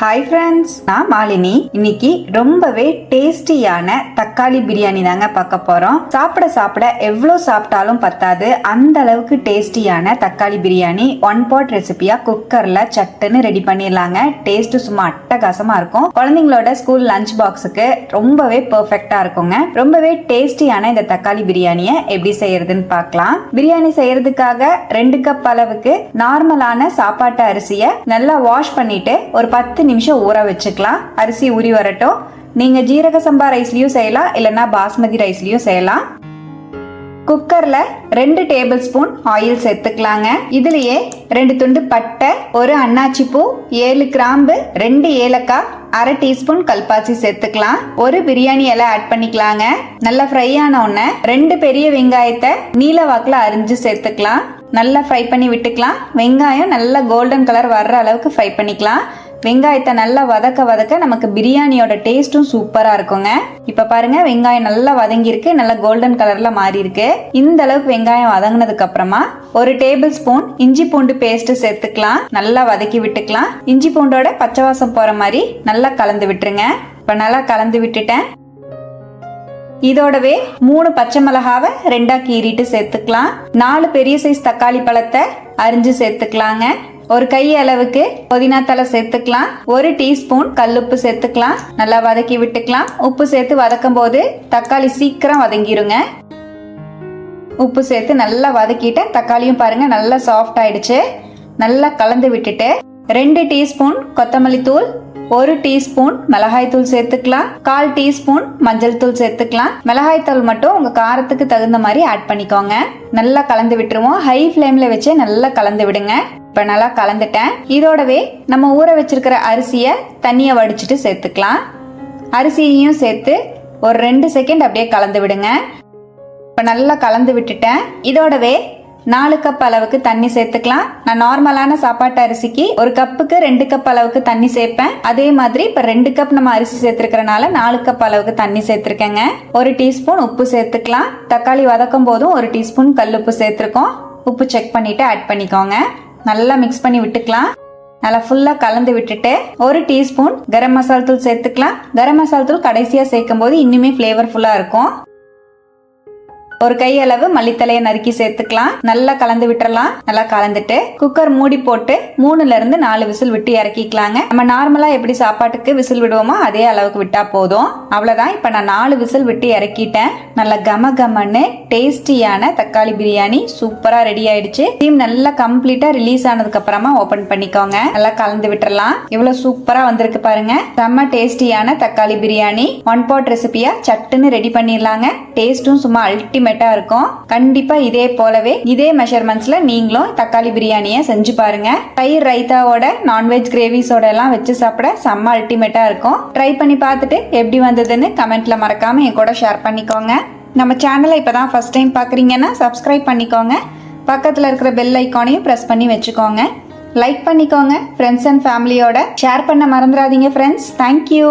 Hi friends நான் மாலினி. இன்னைக்கு ரொம்பவே டேஸ்டியான தக்காளி பிரியாணி தாங்க பார்க்க போறோம். சாப்பிட சாப்பிட எவ்வளோ சாப்பிட்டாலும் பத்தாது. அந்த அளவுக்கு டேஸ்டியான தக்காளி பிரியாணி. ஒன் பாட் ரெசிபியா குக்கர்ல சட்டுன்னு ரெடி பண்ணிடலாங்க. டேஸ்ட் சும்மா அட்டகாசமா இருக்கும். குழந்தைங்களோட ஸ்கூல் லஞ்ச் பாக்ஸுக்கு ரொம்பவே பெர்ஃபெக்டா இருக்குங்க. ரொம்பவே டேஸ்டியான இந்த தக்காளி பிரியாணியை எப்படி செய்யறதுன்னு பார்க்கலாம். பிரியாணி செய்யறதுக்காக ரெண்டு கப் அளவுக்கு நார்மலான சாப்பாட்டு அரிசியை நல்லா வாஷ் பண்ணிட்டு ஒரு பத்து நிமிஷம் ஊற வச்சுக்கலாம். அரிசி ஊறி வரட்டும். நீங்க ஜீரக சம்பா ரைஸ்லயும் செய்யலாம் இல்லைன்னா பாஸ்மதி ரைஸ்லயும் செய்யலாம். குக்கர்ல ரெண்டு டேபிள் ஸ்பூன் ஆயில் சேர்த்துக்கலாங்க. இதுலயே ரெண்டு துண்டு பட்டை ஒரு அன்னாச்சி பூ ஏழு கிராம்பு ரெண்டு ஏலக்காய் அரை டீஸ்பூன் கல்பாசி சேர்த்துக்கலாம். ஒரு பிரியாணி இலை ஆட் பண்ணிக்கலாங்க. நல்லா ஃப்ரை ஆன உடனே ரெண்டு பெரிய வெங்காயத்தை நீல வாக்குல அரிஞ்சு சேர்த்துக்கலாம். நல்லா ஃப்ரை பண்ணி விட்டுக்கலாம். வெங்காயம் நல்லா கோல்டன் கலர் வர்ற அளவுக்கு ஃப்ரை பண்ணிக்கலாம். வெங்காயத்தை நல்லா வதக்க வதக்க நமக்கு பிரியாணியோட டேஸ்ட்டும் சூப்பராக இருக்குங்க. இப்போ பாருங்க வெங்காயம் நல்லா வதங்கியிருக்கு நல்லா கோல்டன் கலரில் மாறி இருக்கு இந்த அளவுக்கு வெங்காயம் வதங்கினதுக்கு அப்புறமா ஒரு டேபிள் ஸ்பூன் இஞ்சி பூண்டு பேஸ்ட் சேர்த்துக்கலாம் நல்லா வதக்கி விட்டுக்கலாம். இஞ்சி பூண்டோட பச்சை வாசம் போகிற மாதிரி நல்லா கலந்து விட்டுருங்க. இப்போ நல்லா கலந்து விட்டுட்டேன். இதோடவே மூணு பச்சை மிளகாவை ரெண்டா கீறிட்டு சேர்த்துக்கலாம். நாலு பெரிய சைஸ் தக்காளி பழத்தை அரிஞ்சு சேர்த்துக்கலாங்க. ஒரு கை அளவுக்கு புதினா தலை சேர்த்துக்கலாம். ஒரு டீஸ்பூன் கல்லுப்பு சேர்த்துக்கலாம். நல்லா வதக்கி விட்டுக்கலாம். உப்பு சேர்த்து வதக்கும் போது தக்காளி சீக்கிரம் வதங்கிருங்க. உப்பு சேர்த்து நல்லா வதக்கிட்டு தக்காளியும் பாருங்க நல்லா சாஃப்ட் ஆயிடுச்சு. நல்லா கலந்து விட்டுட்டு ரெண்டு டீஸ்பூன் கொத்தமல்லி தூள் ஒரு டீஸ்பூன் மிளகாய்த்தூள் சேர்த்துக்கலாம். கால் டீஸ்பூன் மஞ்சள் தூள் சேர்த்துக்கலாம். மிளகாய்த்தூள் மட்டும் உங்க காரத்துக்கு தகுந்த மாதிரி ஆட் பண்ணிக்கோங்க. நல்லா கலந்து விட்டுருவோம். ஹை ஃப்ளேம்ல வச்சு நல்லா கலந்து விடுங்க. இப்ப நல்லா கலந்துட்டேன். இதோடவே நம்ம ஊற வச்சிருக்கிற அரிசியை தண்ணியை வடிச்சிட்டு சேர்த்துக்கலாம். அரிசியையும் சேர்த்து ஒரு ரெண்டு செகண்ட் அப்படியே கலந்து விடுங்க. இப்போ நல்லா கலந்து விட்டுட்டேன். இதோடவே நாலு கப் அளவுக்கு தண்ணி சேர்த்துக்கலாம். நான் நார்மலான சாப்பாட்டு அரிசிக்கு ஒரு கப்புக்கு ரெண்டு கப் அளவுக்கு தண்ணி சேர்ப்பேன். அதே மாதிரி இப்போ ரெண்டு கப் நம்ம அரிசி சேர்த்துருக்கறனால நாலு கப் அளவுக்கு தண்ணி சேர்த்துருக்கேங்க. ஒரு டீஸ்பூன் உப்பு சேர்த்துக்கலாம். தக்காளி வதக்கும் போதும் ஒரு டீஸ்பூன் கல் உப்பு சேர்த்துருக்கோம். உப்பு செக் பண்ணிட்டு ஆட் பண்ணிக்கோங்க. நல்லா மிக்ஸ் பண்ணி விட்டுக்கலாம். நல்லா ஃபுல்லாக கலந்து விட்டுட்டு ஒரு டீஸ்பூன் கரம் மசால் தூள் சேர்த்துக்கலாம். கரம் மசால் தூள் கடைசியாக சேர்க்கும் போது இன்னுமே ஃப்ளேவர்ஃபுல்லாக இருக்கும். ஒரு கை அளவு மல்லித்தலையை நறுக்கி சேர்த்துக்கலாம். நல்லா கலந்து விட்டுறலாம். நல்லா கலந்துட்டு குக்கர் மூடி போட்டு மூணுல இருந்து நாலு விசில் விட்டு இறக்கிக்கலாங்க. நம்ம நார்மலா எப்படி சாப்பாட்டுக்கு விசில் விடுவோமோ அதே அளவுக்கு விட்டா போதும். அவ்வளோதான் இப்போ நான் நாலு விசில் விட்டு இறக்கிட்டேன். நல்லா கம கமன்னு டேஸ்டியான தக்காளி பிரியாணி சூப்பராக ரெடி ஆயிடுச்சு. டீம் நல்லா கம்ப்ளீட்டாக ரிலீஸ் ஆனதுக்கு அப்புறமா பண்ணிக்கோங்க. நல்லா கலந்து விட்டுறலாம். இவ்வளோ சூப்பராக வந்திருக்கு பாருங்க. செம்ம டேஸ்டியான தக்காளி பிரியாணி. ஒன் பாட் ரெசிபியாக சட்டுன்னு ரெடி பண்ணிடலாங்க. டேஸ்ட்டும் சும்மா அல்டிமேட்டாக இருக்கும். கண்டிப்பாக இதே போலவே இதே மெஷர்மெண்ட்ஸில் நீங்களும் தக்காளி பிரியாணியை செஞ்சு பாருங்க. தயிர் ரைத்தாவோட நான்வெஜ் கிரேவிஸோட எல்லாம் வச்சு சாப்பிட செம்ம அல்டிமேட்டாக இருக்கும். ட்ரை பண்ணி பார்த்துட்டு எப்படி இருந்ததுன்னு கமெண்ட்ல மறக்காம என் கூட ஷேர் பண்ணிக்கோங்க. நம்ம சேனலை இப்பதான் ஃபர்ஸ்ட் டைம் பார்க்குறீங்கன்னா சப்ஸ்கிரைப் பண்ணிக்கோங்க. பக்கத்தில் இருக்கிற பெல் ஐக்கானையும் ப்ரெஸ் பண்ணி வச்சுக்கோங்க. லைக் பண்ணிக்கோங்க ஃப்ரெண்ட்ஸ் அண்ட் ஃபேமிலியோட ஷேர் பண்ண மறந்துடாதீங்க ஃப்ரெண்ட்ஸ் தேங்க்யூ